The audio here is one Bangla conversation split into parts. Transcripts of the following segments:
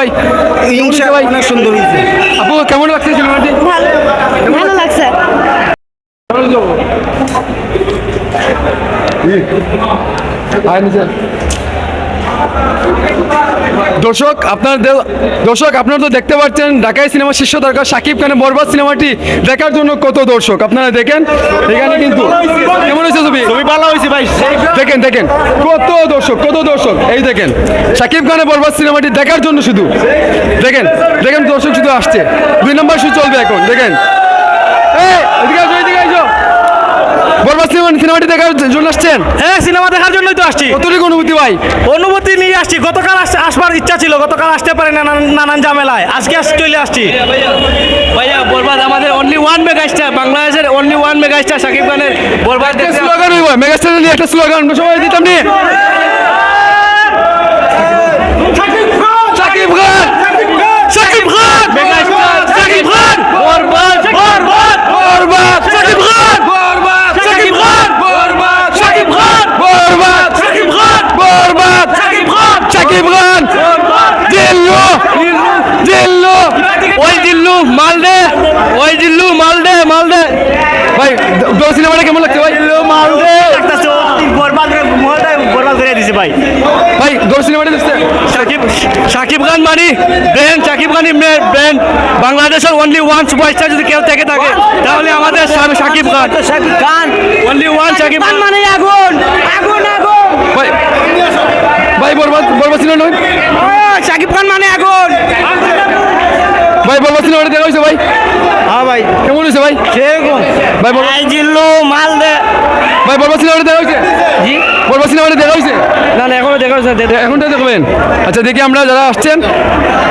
ভাই। কেমন ভাই। অনেক সুন্দর হয়েছে। আপু কেমন লাগছে সিনেমাটি ভালো ভালো লাগছে। দর্শক আপনার দর্শক আপনারা তো দেখতে পাচ্ছেন ঢাকায় সিনেমা শীর্ষ দরকার সাকিব খানের বরবাদ সিনেমাটি দেখার জন্য কত দর্শক। আপনারা দেখেন এখানে কিন্তু কেমন হয়েছে ছবি? খুবই ভালো হয়েছে ভাই। দেখেন দেখেন কত দর্শক কত দর্শক। এই দেখেন সাকিব খানের বরবাদ সিনেমাটি দেখার জন্য শুধু। দেখেন দেখেন দর্শক শুধু আসছে। দুই নম্বর শুধু চলবে এখন দেখেন। এই, এদিকে। বরবাদ সিনেমা সিনেমাটি দেখার জন্য আসছেন? হ্যাঁ সিনেমা দেখার জন্যই তো আসছি। কতটুকু অনুভূতি ভাই? অনুভূতি নিয়ে আসছি। গতকাল আসতে আসবার ইচ্ছা ছিল গতকাল আসতে পারি না নানান নানান ঝামেলায়। আজকে চলে আসছি। ভাইয়া বরবাদ আমাদের অনলি ওয়ান মেগা বাংলাদেশের only one mega star Shakib খানের বরবাদ স্লোগান মেগাস্টার নিয়ে একটা স্লোগান সবাই দিতাম নিয়ে সাকিব খান সাকিব খান সাকিব খান বরবাদ বরবাদ বরবাদ সাকিব খান বরবাদ সাকিব খান বরবাদ সাকিব খান বরবাদ সাকিব খান বরবাদ সাকিব খান সাকিব খান দিল্লু দিল্লু ওই দিল্লু মালদে ওই দিল্লু মালদে মালদে ভাই দো সিনেমাটা কেমন লাগছে ভাই? মালদে বরবাদ বরবাদ করে দিছে ভাই। ভাই দো সিনেমাটা দেখছে? সাকিব সাকিব খান মানি ব্র্যান্ড সাকিব খানি ব্র্যান্ড বাংলাদেশের অনলি ওয়ান সুপারস্টার যদি কেউ থেকে থাকে তাহলে আমাদের সাকিব খান। সাকিব খান। অনলি ওয়ান সাকিব খান মানে আগুন আগুন আগুন। ভাই ভাই বরবাদ বরবাদ সিনেমা নয় সাকিব খান মানে আগুন। ভাই বরবাদ সিনেমাটা দেখা হয়েছে ভাই? হ্যাঁ ভাই। কেমন হয়েছে ভাই? সেরকম। ভাই এই জিল্লু মালদে ভাই বরবাদ সিনেমাটা দেখা হয়েছে? জি। বরবাদ সিনেমাটা দেখা হয়েছে? না না এখনও দেখা যাচ্ছে এখনটা দেখবেন। আচ্ছা দেখি আমরা যারা আসছেন।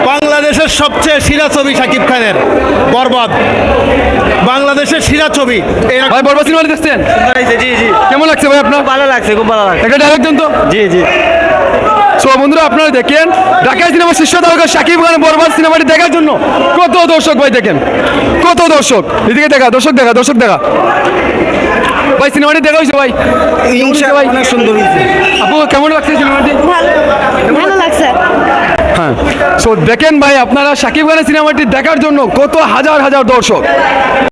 বাংলাদেশের সবচেয়ে সেরা ছবি শাকিব খানের। বরবাদ। বাংলাদেশের সেরা ছবি। ভাই বরবাদ সিনেমাটা দেখছেন? জি জি। কেমন লাগছে ভাই আপনার? ভালো লাগছে খুব ভালো লাগছে। একটা দেন তো। জি জি। সো বন্ধুরা আপনারা দেখেন ঢাকায় সিনেমা শীর্ষ তারকা সাকিব খান বরবাদ সিনেমাটি দেখার জন্য কত দর্শক ভাই দেখেন কত দর্শক। এদিকে দেখা দর্শক দেখা দর্শক দেখা। ভাই সিনেমাটি দেখা হয়েছে ভাই? ভাই অনেক সুন্দর হয়েছে। আপু কেমন লাগছে সিনেমাটি? ভালো ভালো লাগছে? হ্যাঁ সো দেখেন ভাই আপনারা সাকিব খানের সিনেমাটি দেখার জন্য কত হাজার হাজার দর্শক।